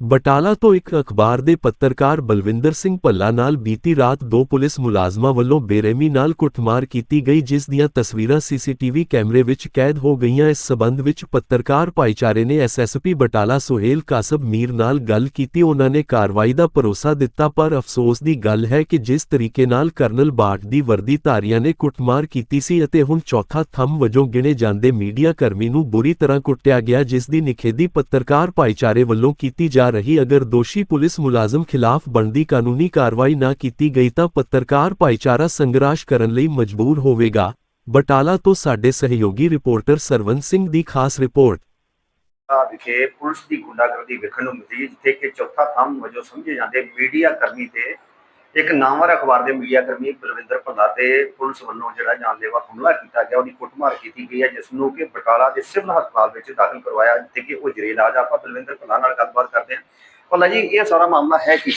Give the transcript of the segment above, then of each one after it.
ਬਟਾਲਾ ਤੋਂ ਇੱਕ ਅਖਬਾਰ ਦੇ ਪੱਤਰਕਾਰ ਬਲਵਿੰਦਰ ਸਿੰਘ ਭੱਲਾ ਨਾਲ ਬੀਤੀ ਰਾਤ ਦੋ ਪੁਲਿਸ ਮੁਲਾਜ਼ਮਾਂ ਵੱਲੋਂ ਬੇਰਹਿਮੀ ਨਾਲ ਕੁੱਟਮਾਰ ਕੀਤੀ ਗਈ, ਜਿਸ ਦੀਆਂ ਤਸਵੀਰਾਂ ਸੀਸੀਟੀਵੀ ਕੈਮਰੇ ਵਿੱਚ ਕੈਦ ਹੋ ਗਈਆਂ। ਇਸ ਸਬੰਧ ਵਿੱਚ ਪੱਤਰਕਾਰ ਭਾਈਚਾਰੇ ਨੇ ਐਸਐਸਪੀ ਬਟਾਲਾ ਸੁਹੇਲ ਕਾਸਬ ਮੀਰ ਨਾਲ ਗੱਲ ਕੀਤੀ। ਉਹਨਾਂ ਨੇ ਕਾਰਵਾਈ ਦਾ ਭਰੋਸਾ ਦਿੱਤਾ, ਪਰ ਅਫਸੋਸ ਦੀ ਗੱਲ ਹੈ ਕਿ ਜਿਸ ਤਰੀਕੇ ਨਾਲ ਕਰਨਲ ਬਾਟ ਦੀ ਵਰਦੀ ਧਾਰੀਆਂ ਨੇ ਕੁੱਟਮਾਰ ਕੀਤੀ ਸੀ ਅਤੇ ਹੁਣ ਚੌਥਾ ਥੰਮ ਵਜੋਂ ਗਿਣੇ ਜਾਂਦੇ ਮੀਡੀਆ ਕਰਮੀ ਨੂੰ ਬੁਰੀ ਤਰ੍ਹਾਂ ਕੁੱਟਿਆ ਗਿਆ, ਜਿਸ ਦੀ ਨਿਖੇਧੀ ਪੱਤਰਕਾਰ ਭਾਈਚਾਰੇ ਵੱਲੋਂ ਕੀਤੀ ਜਾ ਰਹੀ ਅਗਰ ਦੋਸ਼ੀ ਪੁਲਿਸ ਮੁਲਾਜ਼ਮ ਖਿਲਾਫ ਬਣਦੀ ਕਾਨੂੰਨੀ ਕਾਰਵਾਈ ਨਾ ਕੀਤੀ ਗਈ ਤਾਂ ਪੱਤਰਕਾਰ ਭਾਈਚਾਰਾ ਸੰਘਰਸ਼ ਕਰਨ ਲਈ ਮਜਬੂਰ ਹੋਵੇਗਾ। ਬਟਾਲਾ ਤੋਂ ਸਾਡੇ ਸਹਿਯੋਗੀ ਰਿਪੋਰਟਰ ਸਰਵਨ ਸਿੰਘ ਦੀ ਖਾਸ ਰਿਪੋਰਟ। ਵਿਖੇ ਪੁਲਿਸ ਦੀ ਗੁੰਡਾਗਰਦੀ ਵੇਖਣ ਨੂੰ ਮਿਲੀ, ਜਿੱਥੇ ਕਿ ਚੌਥਾ ਥੰਮ ਵਜੋਂ ਸਮਝੇ ਜਾਂਦੇ ਮੀਡੀਆ ਕਰਮੀ ਤੇ ਇੱਕ ਨਾਮਵਰ ਅਖਬਾਰ ਦੇ ਮੀਡੀਆ ਕਰਮੀ ਬਲਵਿੰਦਰ ਭੱਲਾ ਤੇ ਪੁਲਿਸ ਵੱਲੋਂ ਜਿਹੜਾ ਜਾਨਲੇਵਾ ਹਮਲਾ ਕੀਤਾ ਗਿਆ, ਉਹਦੀ ਕੁੱਟਮਾਰ ਕੀਤੀ ਗਈ ਹੈ, ਜਿਸ ਨੂੰ ਕਿ ਬਟਾਲਾ ਦੇ ਸਿਵਲ ਹਸਪਤਾਲ ਵਿੱਚ ਦਾਖਲ ਕਰਵਾਇਆ ਜਿੱਥੇ ਕਿ ਉਹ ਜਰੇ ਇਲਾਜ ਆਪਾਂ ਬਲਵਿੰਦਰ ਭੱਲਾ ਨਾਲ ਗੱਲਬਾਤ ਕਰਦੇ ਹਾਂ। ਭੱਲਾ ਜੀ, ਇਹ ਸਾਰਾ ਮਾਮਲਾ ਹੈ ਕੀ?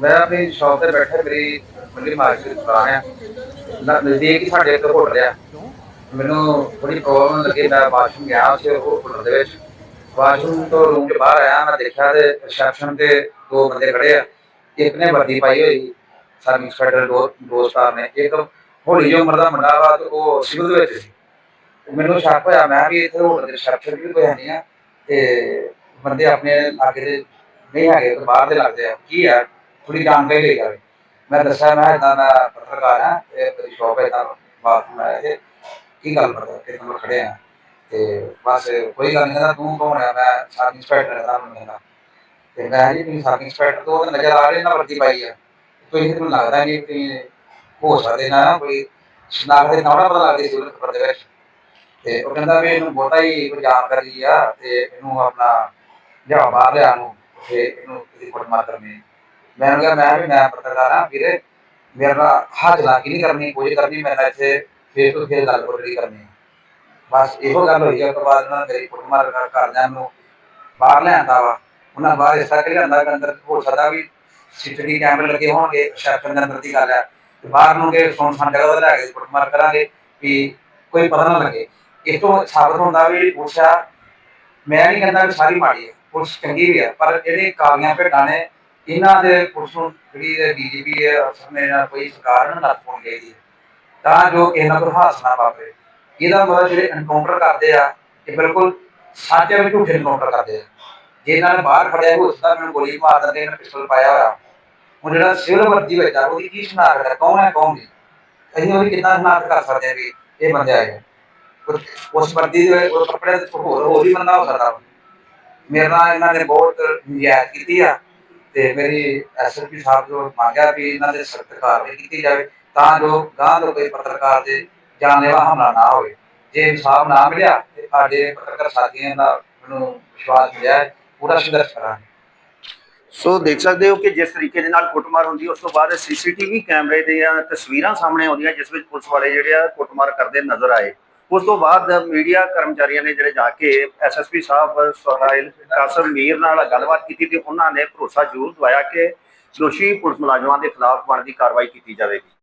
ਮੈਂ ਆਪਣੀ ਸ਼ਾਪ ਤੇ ਬੈਠਾ ਮੇਰੀ ਮੰਡੀ ਮਾਰਕੀਟ ਦੀ ਨਜ਼ਦੀਕ ਹੀ ਸਾਡੇ ਇੱਕ ਹੋਟਲ ਆ। ਮੈਨੂੰ ਥੋੜੀ ਪ੍ਰੋਬਲਮ ਲੱਗੀ, ਮੈਂ ਵਾਸ਼ਰੂਮ ਗਿਆ ਉਸ ਹੋਟਲ ਦੇ ਵਿੱਚ। ਵਾਸ਼ਰੂਮ ਤੋਂ ਰੂਮ ਦੇ ਬਾਹਰ ਆਇਆ, ਮੈਂ ਦੇਖਿਆ ਤੇ ਰਿਸੈਪਸ਼ਨ ਤੇ ਦੋ ਬੰਦੇ ਖੜੇ ਆ। ਇੱਕ ਨੇ ਵਰਦੀ ਪਾਈ ਹੋਈ ਸਰਵਿਸ ਇੰਸਪੈਕਟਰ ਦੋ ਦੋ ਸਟਾਰ ਨੇ ਇੱਕ ਹੌਲੀ ਜਿਹੀ ਉਮਰ ਦਾ ਮੁੰਡਾ ਵਾ ਤੇ ਉਹ ਸਿਵਲ ਦੇ ਵਿੱਚ ਸੀ। ਮੈਨੂੰ ਸ਼ੱਕ ਹੋਇਆ, ਮੈਂ ਵੀ ਇੱਥੇ ਹੋਟਲ ਦੇ ਰਿਸੈਪਸ਼ਨ ਵੀ ਕੋਈ ਹੈ ਨਹੀਂ ਆ ਤੇ ਬੰਦੇ ਆਪਣੇ ਲਾਗੇ ਦੇ ਨਹੀਂ ਹੈਗੇ ਤੇ ਬਾਹਰ ਦੇ ਲੱਗਦੇ ਆ। ਕੀ ਆ? ਥੋੜੀ ਜਾਣਕਾਰੀ ਲਈ ਜਾਵੇ। ਮੈਂ ਦੱਸਿਆ, ਮੈਂ ਇਦਾਂ ਦਾ ਪੱਤਰਕਾਰ ਹਾਂ ਤੇ ਮੇਰੀ ਸ਼ੌਪ ਹੈ ਤਾਂ ਬਾਤ ਮੈਂ ਇਹ ਕੀ ਗੱਲ ਕਰਦਾ ਕਿ ਤੁਮ ਖੜੇ ਆ। ਤੇ ਬਸ ਕੋਈ ਗੱਲ ਨਹੀਂ ਤੂੰ ਕੌਣ ਹੈ ਮੈਂ ਸਰਵਿਸ ਇੰਸਪੈਕਟਰ ਦਾ ਨਾਮ ਲੈਣਾ ਤੇ ਮੈਂ ਜੀ ਤੁਸੀਂ ਸਰਵਿਸ ਇੰਸਪੈਕਟਰ ਤੋਂ ਨਜ਼ਰ ਆ ਰਹੇ ਨਾ ਵਰਦੀ ਪਾਈ ਆ। ਤੁਸੀਂ ਮੈਨੂੰ ਲੱਗਦਾ ਨਹੀਂ ਤੁਸੀਂ ਹੋ ਸਕਦੇ ਨਾ, ਕੋਈ ਸ਼ਨਾਖਤ ਦੇ ਨਾਮ ਪਤਾ ਲੱਗਦੀ ਸੀ ਖਬਰ ਦੇ ਵਿੱਚ। ਤੇ ਉਹ ਕਹਿੰਦਾ ਵੀ ਇਹਨੂੰ ਬਹੁਤਾ ਹੀ ਕੋਈ ਜਾਣਕਾਰੀ ਆ ਤੇ ਇਹਨੂੰ ਆਪਣਾ ਲਿਆ ਬਾਹਰ ਲਿਆ ਨੂੰ ਤੇ ਇਹਨੂੰ ਕਿਸੇ ਕੋਲ ਮਾਰ ਕਰਨੀ ਮੈਂ ਉਹਨੂੰ ਕਿਹਾ, ਮੈਂ ਵੀ ਮੈਂ ਪੱਤਰਕਾਰ ਹਾਂ ਵੀਰੇ, ਮੇਰੇ ਹੱਥ ਲਾ ਕੇ ਨਹੀਂ ਕਰਨੀ, ਕੋਈ ਕਰਨੀ ਮੈਂ ਇੱਥੇ ਫੇਸ ਟੂ ਫੇਸ ਗੱਲ ਨਹੀਂ ਕਰਨੀ ਬਸ ਇਹੋ ਗੱਲ ਹੋਈ ਆ ਤੋਂ ਬਾਅਦ ਉਹਨਾਂ ਨੇ ਮੇਰੀ ਕੁੱਟਮਾਰ ਕਰ ਕਰਦਿਆਂ ਨੂੰ ਬਾਹਰ ਲਿਆਂਦਾ ਵਾ। ਉਹਨਾਂ ਬਾਹਰ ਇਸ ਕਰਕੇ ਲਿਆਂਦਾ ਅੰਦਰ ਹੋ ਸਕਦਾ ਵੀ ਸੀਸੀਟੀਵੀ ਕੈਮਰੇ ਲੱਗੇ ਹੋਣਗੇ ਸ਼ਾਇਦ ਦੇ ਅੰਦਰ ਦੀ ਗੱਲ ਹੈ ਤੇ ਬਾਹਰ ਨੂੰ ਕਿ ਸੁਣ ਸੁਣ ਜਗ੍ਹਾ ਲੈ ਕੇ ਕੁੱਟਮਾਰ ਕਰਾਂਗੇ ਵੀ ਕੋਈ ਪਤਾ ਨਾ ਲੱਗੇ। ਇਸ ਤੋਂ ਸਾਬਤ ਹੁੰਦਾ ਵੀ ਪੁੱਛਾ ਮੈਂ ਨਹੀਂ ਕਹਿੰਦਾ ਵੀ ਸਾਰੀ ਮਾੜੀ ਹੈ ਪੁਲਿਸ ਚੰਗੀ ਵੀ ਹੈ ਪਰ ਜਿਹੜੇ ਕਾਲੀਆਂ ਭੇਡਾਂ ਨੇ ਇਹਨਾਂ ਦੇ ਪੁਲਿਸ ਨੂੰ ਜਿਹੜੀ ਡੀਜੀਪੀ ਹੈ ਅਫਸਰ ਨੇ ਨਾ ਕੋਈ ਸਰਕਾਰ ਨੂੰ ਨੱਥ ਪਾਉਣੀ ਚਾਹੀਦੀ ਹੈ ਤਾਂ ਜੋ ਇਹਨਾਂ ਕੋਲ ਹਾਸਨਾ ਵਾਪਰੇ। ਇਹਦਾ ਮਤਲਬ ਜਿਹੜੇ ਐਨਕਾਊਂਟਰ ਕਰਦੇ ਆ, ਇਹ ਬਿਲਕੁਲ ਸੱਚ ਵਿੱਚ ਝੂਠੇ ਐਨਕਾਊਂਟਰ ਕਰਦੇ ਆ। ਜੇ ਇਹਨਾਂ ਨੇ ਬਾਹਰ ਫੜਿਆ ਹੋ ਸਕਦਾ ਮੈਨੂੰ ਗੋਲੀ ਮਾਰ ਦਿੰਦੇ ਇਹਨਾਂ ਪਿਸਤਲ ਪਾਇਆ ਹੋਇਆ। ਉਹ ਜਿਹੜਾ ਸਿਵਲ ਵਰਦੀ ਵਿੱਚ ਆ ਉਹਦੀ ਕੀ ਸ਼ਨਾਖਤ ਹੈ? ਕੌਣ ਹੈ ਕੌਣ ਨਹੀਂ? ਅਸੀਂ ਉਹਦੀ ਕਿੰਨਾ ਸ਼ਨਾਖਤ ਕਰ ਸਕਦੇ ਹਾਂ ਵੀ ਇਹ ਬੰਦੇ ਆਏ ਉਸ- ਵਰਦੀ ਦੇ ਉਹ ਕੱਪੜੇ ਦੇ ਹੋਰ ਹੋਰ ਵੀ ਬੰਦਾ ਹੋ ਸਕਦਾ। ਮੇਰੇ ਨਾਲ ਇਹਨਾਂ ਨੇ ਬਹੁਤ ਨਿਆਇ ਕੀਤੀ ਆ ਤੇ ਮੇਰੀ ਐਸਐਸਪੀ ਸਾਹਿਬ ਤੋਂ ਮੰਗਿਆ ਵੀ ਇਹਨਾਂ ਦੇ ਸਖਤ ਕਾਰਵਾਈ ਕੀਤੀ ਜਾਵੇ ਤਾਂ ਜੋ ਗਾਂ ਤੋਂ ਕੋਈ ਪੱਤਰਕਾਰ ਦੇ ਜਾਨਲੇਵਾ ਹਮਲਾ ਨਾ ਹੋਵੇ। ਜੇ ਇਨਸਾਫ ਨਾ ਮਿਲਿਆ ਤੇ ਸਾਡੇ ਪੱਤਰਕਾਰ ਸਾਥੀਆਂ ਦਾ ਮੈਨੂੰ ਵਿਸ਼ਵਾਸ ਮਿਲਿਆ ਹੈ, ਪੂਰਾ ਸੰਘਰਸ਼ ਕਰਾਂਗੇ ਸੋ ਦੇਖ ਸਕਦੇ ਹੋ ਕਿ ਜਿਸ ਤਰੀਕੇ ਦੇ ਨਾਲ ਕੁੱਟਮਾਰ ਹੁੰਦੀ ਉਸ ਤੋਂ ਬਾਅਦ ਸੀਸੀਟੀਵੀ ਕੈਮਰੇ ਦੀਆਂ ਤਸਵੀਰਾਂ ਸਾਹਮਣੇ ਆਉਂਦੀਆਂ ਜਿਸ ਵਿੱਚ ਪੁਲਿਸ ਵਾਲੇ ਜਿਹੜੇ ਆ ਕੁੱਟਮਾਰ ਕਰਦੇ ਨਜ਼ਰ ਆਏ। ਉਸ ਤੋਂ ਬਾਅਦ ਮੀਡੀਆ ਕਰਮਚਾਰੀਆਂ ਨੇ ਜਿਹੜੇ ਜਾ ਕੇ ਐਸਐਸਪੀ ਸਾਹਿਬ ਸੁਹਾਇਲ ਕਾਸਮ ਮੀਰ ਨਾਲ ਗੱਲਬਾਤ ਕੀਤੀ ਤੇ ਉਹਨਾਂ ਨੇ ਭਰੋਸਾ ਜ਼ਰੂਰ ਦਵਾਇਆ ਕਿ ਦੋਸ਼ੀ ਪੁਲਿਸ ਮੁਲਾਜ਼ਮਾਂ ਦੇ ਖਿਲਾਫ ਬਣਦੀ ਕਾਰਵਾਈ ਕੀਤੀ ਜਾਵੇਗੀ।